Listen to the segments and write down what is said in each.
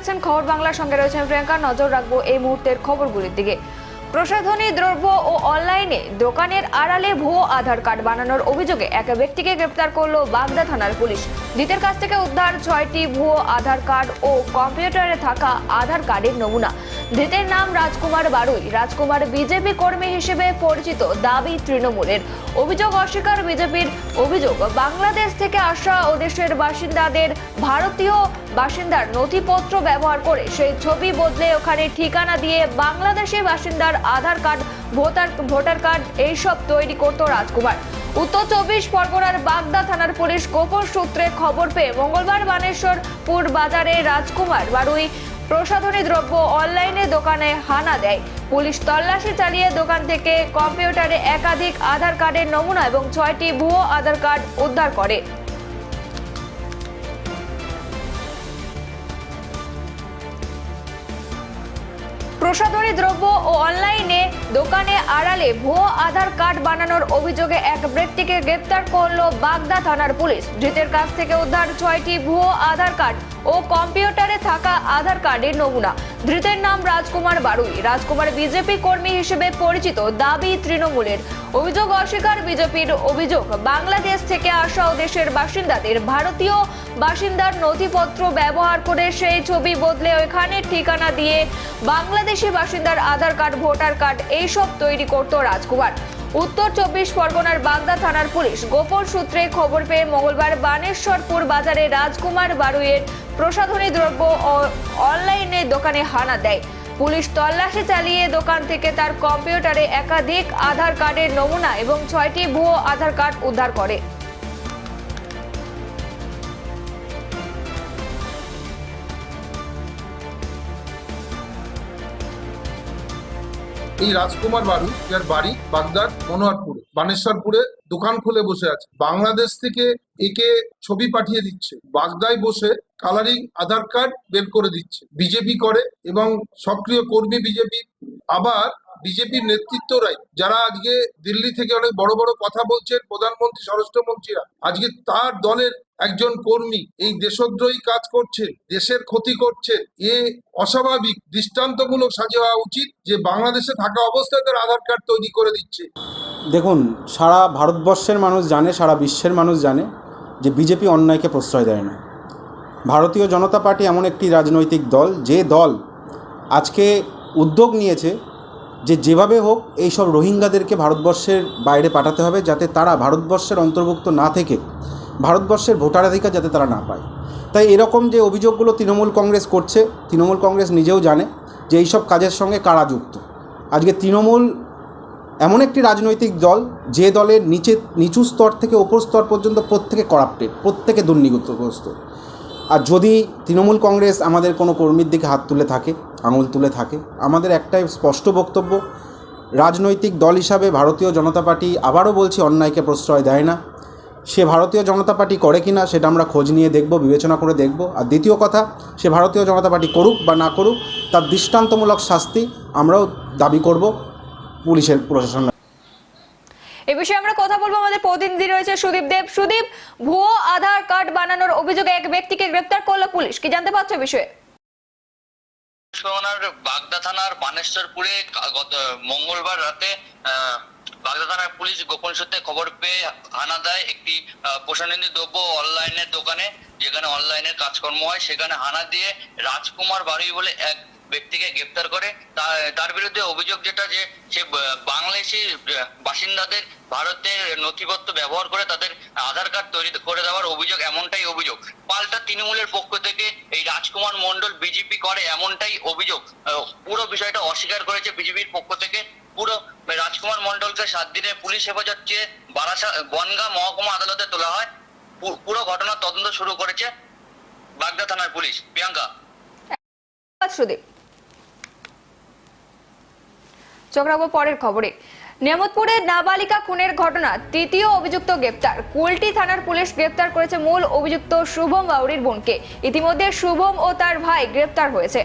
দেখছেন খবর বাংলার সঙ্গে রয়েছেন প্রিয়াঙ্কা। নজর রাখব এই মুহূর্তের খবরগুলির দিকে। প্রসাধনী দ্রব্য ও অনলাইনে দোকানের আড়ালে ভুয়ো আধার কার্ড বানানোর অভিযোগে এক ব্যক্তিকে গ্রেপ্তার করল বাগদা থানার পুলিশ। ধৃতের কাছ থেকে উদ্ধার ছয়টি ভুয়ো আধার কার্ড ও কম্পিউটারে থাকা আধার কার্ডের নমুনা। ধৃতের নাম রাজকুমার বারুই। রাজকুমার বিজেপি কর্মী হিসেবে পরিচিত দাবি তৃণমূলের। অভিযোগ অস্বীকার বিজেপির অভিযোগ, বাংলাদেশ থেকে আসা ও দেশের বাসিন্দাদের ভারতীয় বাসিন্দার নথিপত্র ব্যবহার করে সেই ছবি বদলে ওখানে ঠিকানা দিয়ে বাংলাদেশি বাসিন্দার Aadhaar card, voter voter card, এইসব তৈরি করত রাজকুমার। উত্তর চব্বিশ পরগনার বাগদা থানার পুলিশ গোপন সূত্রে খবর পেয়ে মঙ্গলবার বানেশ্বরপুর বাজারে রাজকুমার বারুই প্রসাধনী দ্রব্য অনলাইনে দোকানে হানা দেয়। পুলিশ তল্লাশি চালিয়ে দোকান থেকে কম্পিউটারে একাধিক আধার কার্ডের নমুনা এবং ছয়টি ভুয়ো আধার কার্ড উদ্ধার করে। প্রসাধনী দ্রব্য ও অনলাইনে দোকানে আড়ালে ভুয়ো আধার কার্ড বানানোর অভিযোগে এক ব্যক্তিকে গ্রেপ্তার করল বাগদা থানার পুলিশ। ধৃতের কাছ থেকে উদ্ধার ছয়টি ভুয়ো আধার কার্ড ও কম্পিউটারে থাকা আধার কার্ডের নমুনা। ধৃতের নাম রাজকুমার বারুই। রাজকুমার বিজেপি কর্মী হিসেবে পরিচিত দাবি তৃণমূলের। অভিযোগ অস্বীকার বিজেপির অভিযোগ। বাংলাদেশ থেকে আসা ও দেশের বাসিন্দাদের ভারতীয় বাসিন্দার নথিপত্র ব্যবহার করে সেই ছবি বদলে ওইখানে ঠিকানা দিয়ে বাংলাদেশি বাসিন্দার আধার কার্ড, ভোটার কার্ড এইসব তৈরি করত রাজকুমার। উত্তর চব্বিশ পরগনার বাগদা থানার পুলিশ। গোপন সূত্রে খবর পেয়ে মঙ্গলবার বানেশ্বরপুর বাজারে রাজকুমার বারুইয়ের প্রসাধনী দ্রব্য অনলাইনে দোকানে হানা দেয়। পুলিশ তল্লাশি চালিয়ে দোকান থেকে তার কম্পিউটারে একাধিক আধার কার্ডের নমুনা এবং ছয়টি ভুয়ো আধার কার্ড উদ্ধার করে। এই রাজকুমার বাড়ি যার বাড়ি বাগদার মনোয়ারপুরে বানেশ্বরপুরে দোকান খুলে বসে আছে। বাংলাদেশ থেকে একে ছবি পাঠিয়ে দিচ্ছে। বাগদায় বসে কালারিং আধার কার্ড বের করে দিচ্ছে। বিজেপি করে এবং সক্রিয় কর্মী বিজেপি। আবার বিজেপির নেতৃত্বরাই, যারা আজকে দিল্লি থেকে অনেক বড় বড় কথা বলছেন প্রধানমন্ত্রী, স্বরাষ্ট্রমন্ত্রীরা, আজকে তার দলের একজন কর্মী এই দেশদ্রোহী কাজ করছে, দেশের ক্ষতি করছে, এ অস্বাভাবিক, দৃষ্টান্তমূলক সাজা হওয়া উচিত যে বাংলাদেশে থাকা অবস্থায় তার আধার কার্ড তৈরি করে দিচ্ছে। দেখুন, সারা ভারতবর্ষের মানুষ জানে, সারা বিশ্বের মানুষ জানে যে বিজেপি অন্যায়কে প্রশ্রয় দেয় না। ভারতীয় জনতা পার্টি এমন একটি রাজনৈতিক দল, যে দল আজকে উদ্যোগ নিয়েছে যে যেভাবে হোক এই সব রোহিঙ্গাদেরকে ভারতবর্ষের বাইরে পাঠাতে হবে যাতে তারা ভারতবর্ষের অন্তর্ভুক্ত না থেকে ভারতবর্ষের ভোটাধিকার যাতে তারা না পায়। তাই এরকম যে অভিযোগগুলো তৃণমূল কংগ্রেস করছে, তৃণমূল কংগ্রেস নিজেও জানে যে এইসব কাজের সঙ্গে কারা যুক্ত। আজকে তৃণমূল এমন একটি রাজনৈতিক দল, যে দলের নিচে, নিচু স্তর থেকে ওপর স্তর পর্যন্ত প্রত্যেকে করাপ্টেড, প্রত্যেকে দুর্নীতিগ্রস্ত। আর যদি তৃণমূল কংগ্রেস আমাদের কোনো কর্মীর দিকে হাত তুলে থাকে, আঙুল তুলে থাকে, আমাদের একটাই স্পষ্ট বক্তব্য, রাজনৈতিক দল হিসাবে ভারতীয় জনতা পার্টি আবারও বলছি অন্যায়কে প্রশ্রয় দেয় না। সে ভারতীয় জনতা পার্টি করে কিনা সেটা আমরা খোঁজ নিয়ে দেখব, বিবেচনা করে দেখব। আর দ্বিতীয় কথা, সে ভারতীয় জনতা পার্টি করুক বা না করুক, তার দৃষ্টান্তমূলক শাস্তি আমরাও দাবি করব পুলিশের প্রশাসন এ বিষয়ে আমরা কথা বলব আমাদের প্রতিনিধি রয়েছে সুদীপ দেব। সুদীপ, ভুয়ো আধার কার্ড বানানোর অভিযোগে এক ব্যক্তিকে গ্রেপ্তার করল পুলিশ। কি জানতে পারছ বিষয়ে? সোনার বাগদা থানার বানেশ্বরপুরে গত মঙ্গলবার রাতে বাগদা থানার পুলিশ গোপন সূত্রে খবর পেয়ে হানা দেয় একটি প্রসাধনী দ্রব্য অনলাইনের দোকানে, যেখানে অনলাইনের কাজকর্ম হয়, সেখানে হানা দিয়ে রাজকুমার বাড়ি বলে এক ব্যক্তিকে গ্রেপ্তার করে তার বিরুদ্ধে অভিযোগ যেটা যে সে বাংলাদেশি বাসিন্দাদের ভারতের নথিপত্র ব্যবহার করে তাদের আধার কার্ড তৈরি করে দেওয়ার অভিযোগ, এমনটাই অভিযোগ। পাল্টা তৃণমূলের পক্ষ থেকে এই রাজকুমার মন্ডল বিজেপি করে এমনটাই অভিযোগ। পুরো বিষয়টা অস্বীকার করেছে বিজেপির পক্ষ থেকে। পুরো রাজকুমার মন্ডলকে সাত দিনের পুলিশ হেফাজত চেয়ে বারাসা, বনগাঁ মহকুমা আদালতে তোলা হয়। পুরো ঘটনার তদন্ত শুরু করেছে বাগদা থানার পুলিশ। প্রিয়াঙ্কা। সুদীপ চোখ রাখব পরের খবরে। নিয়ামতপুরে নাবালিকা খুনের ঘটনা, তৃতীয় অভিযুক্ত গ্রেপ্তার। কুলটি থানার পুলিশ গ্রেপ্তার করেছে মূল অভিযুক্ত শুভম বাউরির বোনকে। ইতিমধ্যে শুভম ও তার ভাই গ্রেপ্তার হয়েছে।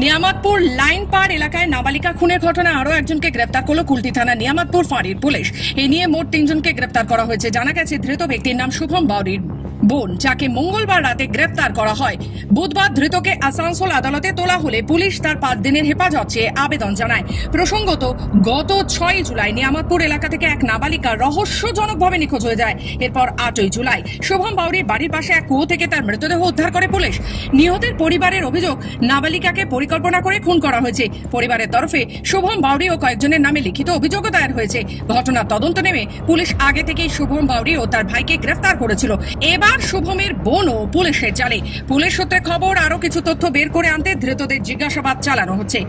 নিয়ামতপুর লাইন পার এলাকায় নাবালিকা খুনের ঘটনা আরও একজনকে গ্রেপ্তার করল কুলটি থানা নিয়ামতপুর ফাঁড়ির পুলিশ। এ নিয়ে মোট তিনজনকে গ্রেপ্তার করা হয়েছে। জানা গেছে, ধৃত ব্যক্তির নাম শুভম বাউরির বোন, যাকে মঙ্গলবার রাতে গ্রেফতার করা হয়। বুধবার ধৃতকে আসানসোল আদালতে তোলা হলে পুলিশ তার পাঁচ দিনের হেফাজত চেয়ে আবেদন জানায়। প্রসঙ্গত, গত ছয় জুলাই নিয়ামতপুর এলাকা থেকে এক নাবালিকা রহস্যজনকভাবে নিখোঁজ হয়ে যায়। এরপর আটই জুলাই শুভম বাউরির বাড়ির পাশে এক কুয়ো থেকে তার মৃতদেহ উদ্ধার করে পুলিশ। নিহতের পরিবারের অভিযোগ, নাবালিকাকে পরিকল্পনা করে খুন করা হয়েছে। পরিবারের তরফে শুভম বাউরি ও কয়েকজনের নামে লিখিত অভিযোগও দায়ের হয়েছে। ঘটনার তদন্ত নেমে পুলিশ আগে থেকেই শুভম বাউরি ও তার ভাইকে গ্রেফতার করেছিল। এবার শুভমের বোনও পুলিশের জালে। পুলিশ সূত্রে খবর আরও কিছু তথ্য বের করে আনতে ধৃতদের জিজ্ঞাসাবাদ চালানো হচ্ছে।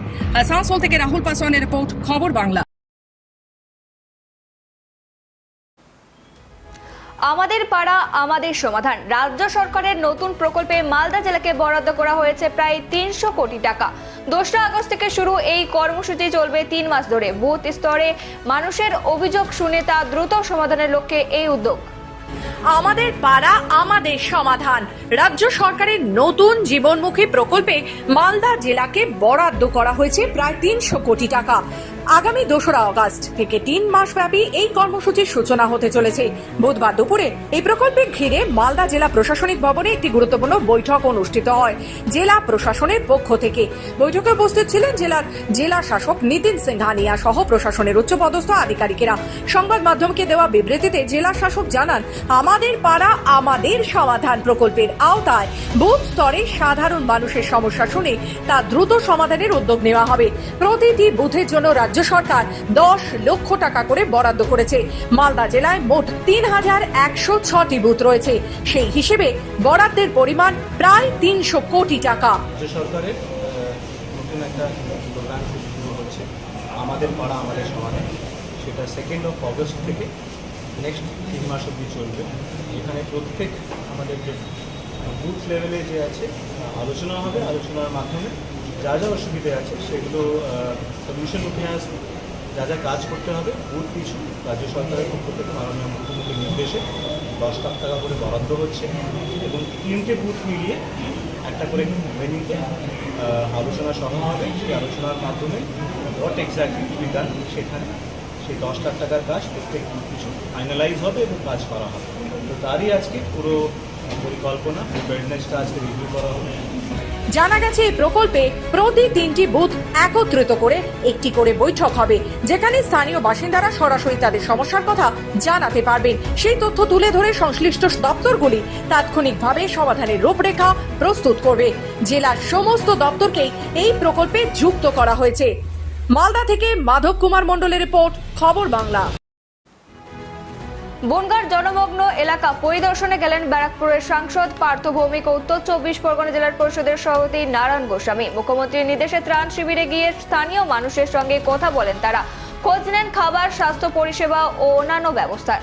আসানসোল থেকে রাহুল পাসওয়ানের রিপোর্ট, খবর বাংলা। আমাদের পাড়া, আমাদের সমাধান। রাজ্য সরকারের নতুন প্রকল্পে মালদা জেলাকে বরাদ্দ করা হয়েছে প্রায় তিনশো কোটি টাকা। দোসরা আগস্ট থেকে শুরু এই কর্মসূচি চলবে তিন মাস ধরে। বুথ স্তরে মানুষের অভিযোগ শুনে তা দ্রুত সমাধানের লক্ষ্যে এই উদ্যোগ। আমাদের পাড়া, আমাদের সমাধান। রাজ্য সরকারের নতুন জীবনমুখী প্রকল্পে মালদা জেলাকে বরাদ্দ করা হয়েছে প্রায় তিনশো কোটি টাকা। আগামী দোসরা আগস্ট থেকে তিন মাস ব্যাপী এই কর্মসূচির সূচনা হতে চলেছে। বুধবার দুপুরে এই প্রকল্পে ঘিরে মালদা জেলা প্রশাসনিক ভবনে একটি গুরুত্বপূর্ণ বৈঠক অনুষ্ঠিত হয়। জেলা প্রশাসনের পক্ষ থেকে। বৈঠকে উপস্থিত ছিলেন জেলার জেলা শাসক নিতিন সিংহানিয়া সহ প্রশাসনের উচ্চপদস্থ আধিকারিকেরা। সংবাদ মাধ্যমকে দেওয়া বিবৃতিতে জেলা শাসক জানান, আমাদের পাড়া আমাদের সমাধান প্রকল্পের আওতায় বুথ স্তরে সাধারণ মানুষের সমস্যা শুনে তা দ্রুত সমাধানের উদ্যোগ নেওয়া হবে। প্রতিটি বুথের জন্য রাজ্য সরকার দশ লক্ষ টাকা করে বরাদ্দ করেছে। মালদা জেলায় মোট তিন হাজার একশো ছটি বুথ রয়েছে। সেই হিসেবে বরাদ্দের পরিমাণ প্রায় তিনশো কোটি টাকা। রাজ্য সরকারের নতুন একটা আমাদের পাড়া আমাদের সমাধান সেটা সেকেন্ড অফ অগস্ট থেকে নেক্সট তিন মাস চলবে। এখানে প্রত্যেক আমাদের বুথ লেভেলে যে আছে, আলোচনা হবে, আলোচনার মাধ্যমে যা যা অসুবিধে আছে সেগুলো সলিউশন উঠে আসবে যা যা কাজ করতে হবে বুথ কিছু রাজ্য সরকারের পক্ষ থেকে মাননীয় মুখ্যমন্ত্রীর নির্দেশে দশ লাখ টাকা করে বরাদ্দ হচ্ছে এবং তিনটে বুথ মিলিয়ে একটা করে ভেনিউতে আলোচনা সভা হবে। সেই আলোচনার মাধ্যমে what exactly to be done সেখানে সেই দশ লাখ টাকার কাজ প্রত্যেক কিছু ফাইনালাইজ হবে এবং কাজ করা হবে। তো তারই আজকে পুরো পরিকল্পনা প্রিপেয়ারনেসটা আজকে রিভিউ করা হবে। জানা গেছে, এই প্রকল্পে প্রতি তিনটি বুথ একত্রিত করে একটি করে বৈঠক হবে, যেখানে স্থানীয় বাসিন্দারা সরাসরি তাদের সমস্যার কথা জানাতে পারবেন। সেই তথ্য তুলে ধরে সংশ্লিষ্ট দপ্তরগুলি তাৎক্ষণিকভাবে সমাধানের রূপরেখা প্রস্তুত করবে। জেলার সমস্ত দপ্তরকেই এই প্রকল্পে যুক্ত করা হয়েছে। মালদা থেকে মাধব কুমার মণ্ডলের রিপোর্ট, খবর বাংলা। বনগাঁর জনমগ্ন এলাকা পরিদর্শনে গেলেন ব্যারাকপুরের সাংসদ পার্থ ভৌমিক উত্তর চব্বিশ পরগনা জেলার পরিষদের সভাপতি নারায়ণ গোস্বামী। মুখ্যমন্ত্রীর নির্দেশে ত্রাণ শিবিরে গিয়ে স্থানীয় মানুষের সঙ্গে কথা বলেন তারা। খোঁজ নেন খাবার, স্বাস্থ্য পরিষেবা ও অন্যান্য ব্যবস্থার।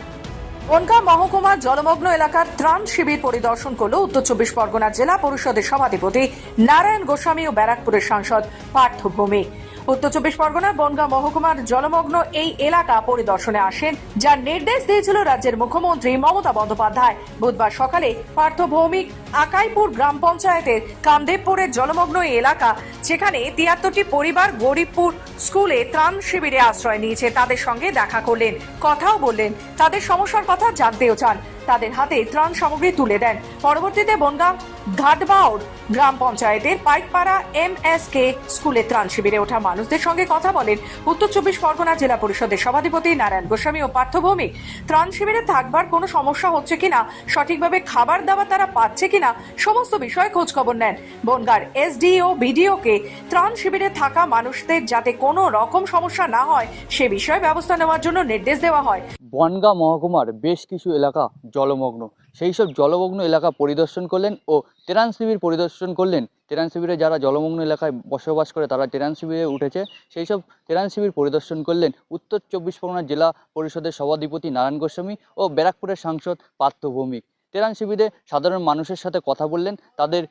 বনগাঁ মহকুমার জলমগ্ন এলাকার ত্রাণ শিবির পরিদর্শন করল উত্তর চব্বিশ পরগনা জেলা পরিষদের সভাধিপতি নারায়ণ গোস্বামী ও ব্যারাকপুরের সাংসদ পার্থ ভৌমিক। উত্তর চব্বিশ পরগনার বনগাঁ মহকুমার জলমগ্ন এই এলাকা পরিদর্শনে আসেন, যার নির্দেশ দিয়েছিল রাজ্যের মুখ্যমন্ত্রী মমতা বন্দ্যোপাধ্যায়। বুধবার সকালে পার্থ ভৌমিক আকাইপুর গ্রাম পঞ্চায়েতের কামদেবপুরের জলমগ্ন এই এলাকা যেখানে তিয়াত্তরটি পরিবার গরিবপুর স্কুলে ত্রাণ শিবিরে আশ্রয় নিয়েছে। তাদের সঙ্গে দেখা করলেন, কথাও বললেন। তাদের সমস্যার কথা জানতেও চান। তাদের হাতে ত্রাণ সামগ্রী তুলে দেন। পরবর্তীতে বনগাঁ ঘাটবাউর গ্রাম পঞ্চায়েতের পাইকপাড়া এম এস কে স্কুলে ত্রাণ শিবিরে ওঠা মানুষদের সঙ্গে কথা বলেন উত্তর চব্বিশ পরগনা জেলা পরিষদের সভাধিপতি নারায়ণ গোস্বামী ও পার্থ ভৌমিক ত্রাণ শিবিরে থাকবার কোনো সমস্যা হচ্ছে কিনা, সঠিকভাবে খাবার দাবার তারা পাচ্ছে কিনা, সমস্ত বিষয়ে খোঁজ খবর নেন। বনগার এসডিও, বিডিওকে ত্রাণ শিবিরে থাকা মানুষদের যাতে কোনো রকম সমস্যা না হয়, সে বিষয়ে ব্যবস্থা নেওয়ার জন্য নির্দেশ দেওয়া হয়। বনগাঁ মহকুমার বেশ কিছু এলাকা জলমগ্ন। সেই সব জলমগ্ন এলাকা পরিদর্শন করলেন ও টেরান শিবির পরিদর্শন করলেন। টেরান শিবিরে যারা জলমগ্ন এলাকায় বসবাস করে তারা টেরান শিবিরে উঠেছে। সেই সব টেরান শিবির পরিদর্শন করলেন উত্তর চব্বিশ পরগনা জেলা পরিষদের সভাধিপতি নারায়ণ গোস্বামী ও ব্যারাকপুরের সাংসদ পার্থ ভৌমিক। টেরান শিবিরে সাধারণ মানুষের সাথে কথা বললেন। তাদের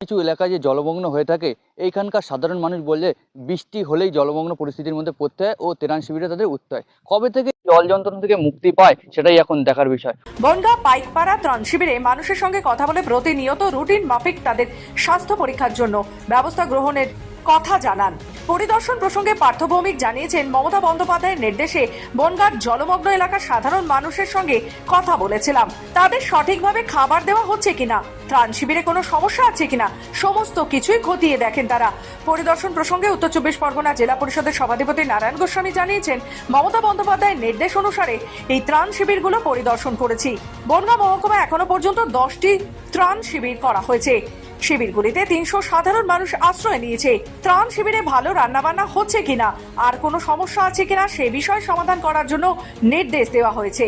কিছু এলাকায় যে জলমগ্ন হয়ে থাকে, এইখানকার সাধারণ মানুষ বললে বৃষ্টি হলেই জলমগ্ন পরিস্থিতির মধ্যে পড়তে হয় ও টেরান শিবিরে তাদের উঠতে হয়। কবে থেকে জল যন্ত্রণা থেকে মুক্তি পায়, সেটাই এখন দেখার বিষয়। বনগাঁ পাইকপাড়া ত্রাণ শিবিরে মানুষের সঙ্গে কথা বলে প্রতিনিয়ত রুটিন মাফিক তাদের স্বাস্থ্য পরীক্ষার জন্য। ব্যবস্থা গ্রহণের কথা জানান। পরিদর্শন প্রসঙ্গে পার্থভৌমিক জানিয়েছেন, মমতা বন্দ্যোপাধ্যায়ের নির্দেশে বনগাঁর জলমগ্ন এলাকার সাধারণ মানুষের সঙ্গে কথা বলেছিলাম। তাদের সঠিকভাবে খাবার দেওয়া হচ্ছে কিনা, ত্রাণ শিবিরে কোনো সমস্যা আছে কিনা, সমস্ত কিছুই খতিয়ে দেখেন তারা। পরিদর্শন প্রসঙ্গে উত্তর চব্বিশ পরগনা জেলা পরিষদের সভাধিপতি নারায়ণ গোস্বামী জানিয়েছেন, মমতা বন্দ্যোপাধ্যায়ের নির্দেশ অনুসারে এই ত্রাণ শিবিরগুলো পরিদর্শন করেছি। বনগাঁ মহকুমা এখনও পর্যন্ত দশটি ত্রাণ শিবির করা হয়েছে। শিবিরগুলিতে তিনশো সাধারণ মানুষ আশ্রয় নিয়েছে। ত্রাণ শিবিরে ভালো রান্নাবান্না হচ্ছে কিনা আর কোনো সমস্যা আছে কিনা সে বিষয় সমাধান করার জন্য নির্দেশ দেওয়া হয়েছে।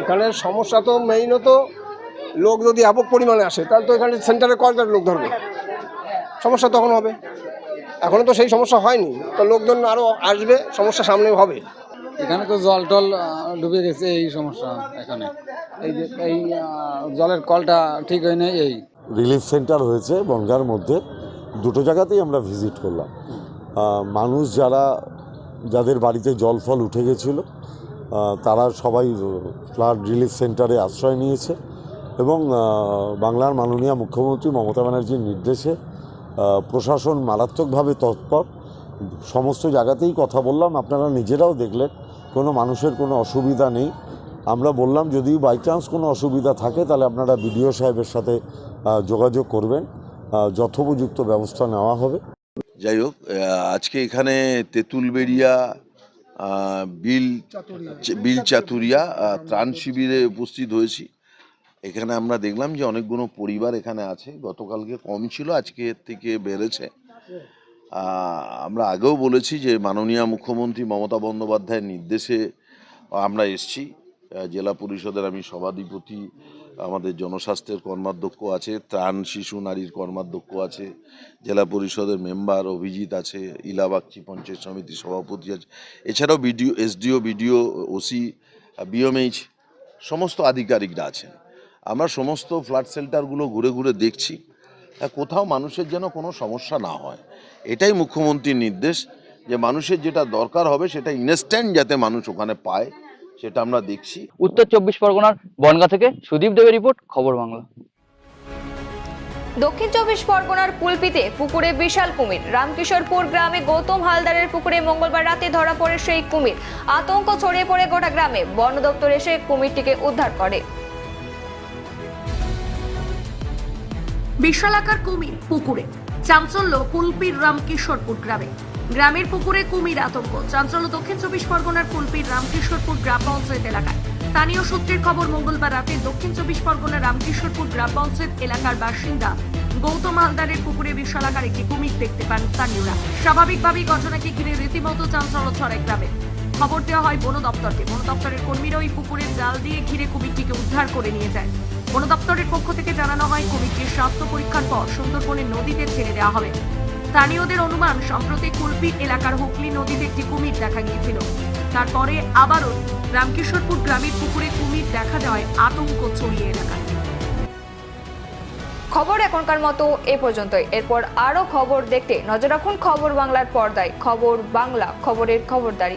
এখানে সমস্যা তো মেইনত লোক যদি ব্যাপক পরিমাণে আসে তাহলে তো এখানে সেন্টারে কয়টা লোক ধরবে। সমস্যা তখন হবে। এখনও তো সেই সমস্যা হয়নি। তো লোকজন আরও আসবে সমস্যা সামনে হবে। এখানে তো জল টল ডুবে গেছে এই সমস্যা এখানে। এই যে এই জলের কলটা ঠিক হয় নাই এই। রিলিফ সেন্টার হয়েছে বনগাঁর মধ্যে। দুটো জায়গাতেই আমরা ভিজিট করলাম। মানুষ যারা, যাদের বাড়িতে জল ফল উঠে গেছিল তারা সবাই ফ্লাড রিলিফ সেন্টারে আশ্রয় নিয়েছে এবং বাংলার মাননীয় মুখ্যমন্ত্রী মমতা ব্যানার্জির নির্দেশে প্রশাসন মারাত্মকভাবে তৎপর। সমস্ত জায়গাতেই কথা বললাম, আপনারা নিজেরাও দেখলেন, কোনো মানুষের কোনো অসুবিধা নেই। আমরা বললাম যদি বাই চান্স কোনো অসুবিধা থাকে, তাহলে আপনারা বিডিও সাহেবের সাথে যোগাযোগ করবেন। যথোপযুক্ত ব্যবস্থা নেওয়া হবে। যাই হোক আজকে এখানে তেঁতুলবেড়িয়া বিল বিল চাতুরিয়া ত্রাণ শিবিরে উপস্থিত হয়েছি। এখানে আমরা দেখলাম যে অনেকগুলো পরিবার এখানে আছে। গতকালকে কম ছিল, আজকে থেকে বেড়েছে। আমরা আগেও বলেছি যে মাননীয় মুখ্যমন্ত্রী মমতা বন্দ্যোপাধ্যায়ের নির্দেশে আমরা এসছি। জেলা পরিষদের আমি সভাধিপতি আমাদের জনস্বাস্থ্যের কর্মাধ্যক্ষ আছে, ত্রাণ শিশু নারীর কর্মাধ্যক্ষ আছে, জেলা পরিষদের মেম্বার অভিজিৎ আছে ইলাবাগচি পঞ্চায়েত সমিতির সভাপতি আছে, এছাড়াও BDO, SDO, BDO, OC, BMH, সমস্ত আধিকারিকরা আছেন। আমরা সমস্ত ফ্লাড সেল্টারগুলো ঘুরে ঘুরে দেখছি তা কোথাও মানুষের যেন কোনো সমস্যা না হয়। এটাই মুখ্যমন্ত্রীর নির্দেশ যে মানুষের যেটা দরকার হবে সেটা ইনস্ট্যান্ট যাতে মানুষ ওখানে পায়। সেটা আমরা দেখছি। উত্তর চব্বিশ পরগনার বনগাঁ থেকে সুদীপ দেবের রিপোর্ট খবর বাংলা। দক্ষিণ চব্বিশ পরগনার কুলপিতে পুকুরে বিশাল কুমির। রামকিশোরপুর গ্রামে গৌতম হালদারের পুকুরে মঙ্গলবার রাতে ধরা পড়ে সেই কুমির। আতঙ্ক ছড়িয়ে পড়ে গোটা গ্রামে। বন দপ্তর এসে কুমিরটিকে উদ্ধার করে। বিশালাকার কুমির পুকুরে। চাঞ্চল্য কুলপির রামকিশোরপুর গ্রামে। গ্রামের পুকুরে কুমির আতঙ্ক। চাঞ্চল্য দক্ষিণ চব্বিশ পরগনার কুলপির রামকিশোরপুর গ্রাম পঞ্চায়েত এলাকায়। স্থানীয় সূত্রের খবর, মঙ্গলবার রাতে দক্ষিণ চব্বিশ পরগনার রামকিশোরপুর গ্রাম পঞ্চায়েত এলাকার বাসিন্দা গৌতম হালদারের পুকুরে বিশালাকার একটি কুমির দেখতে পান স্থানীয়রা। স্বাভাবিকভাবেই ঘটনাকে ঘিরে রীতিমতো চাঞ্চল্য ছড়ায় গ্রামে। খবর দেওয়া হয়, বন দপ্তরকে। বন দপ্তরের কর্মীরা ওই পুকুরে জাল দিয়ে ঘিরে কুমিরটিকে উদ্ধার করে নিয়ে যায়। বন দপ্তরের পক্ষ থেকে জানানো হয়, কুমিরটির স্বাস্থ্য পরীক্ষার পর সুন্দরবনের নদীতে ছেড়ে দেওয়া হবে। স্থানীয়দের অনুমান, সম্প্রতি কুলপি এলাকার হুগলি নদীতে একটি কুমির দেখা গিয়েছিল। তারপরে আবারও রামকিশোরপুর গ্রামের পুকুরে কুমির দেখা যাওয়ায় আতঙ্ক ছড়িয়ে এলাকায়। খবর এখনকার মতো এ পর্যন্তই। এরপর আরও খবর দেখতে নজর রাখুন খবর বাংলার পর্দায়। খবর বাংলা, খবরের খবরদারি।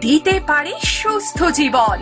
দিতে পারে সুস্থ জীবন।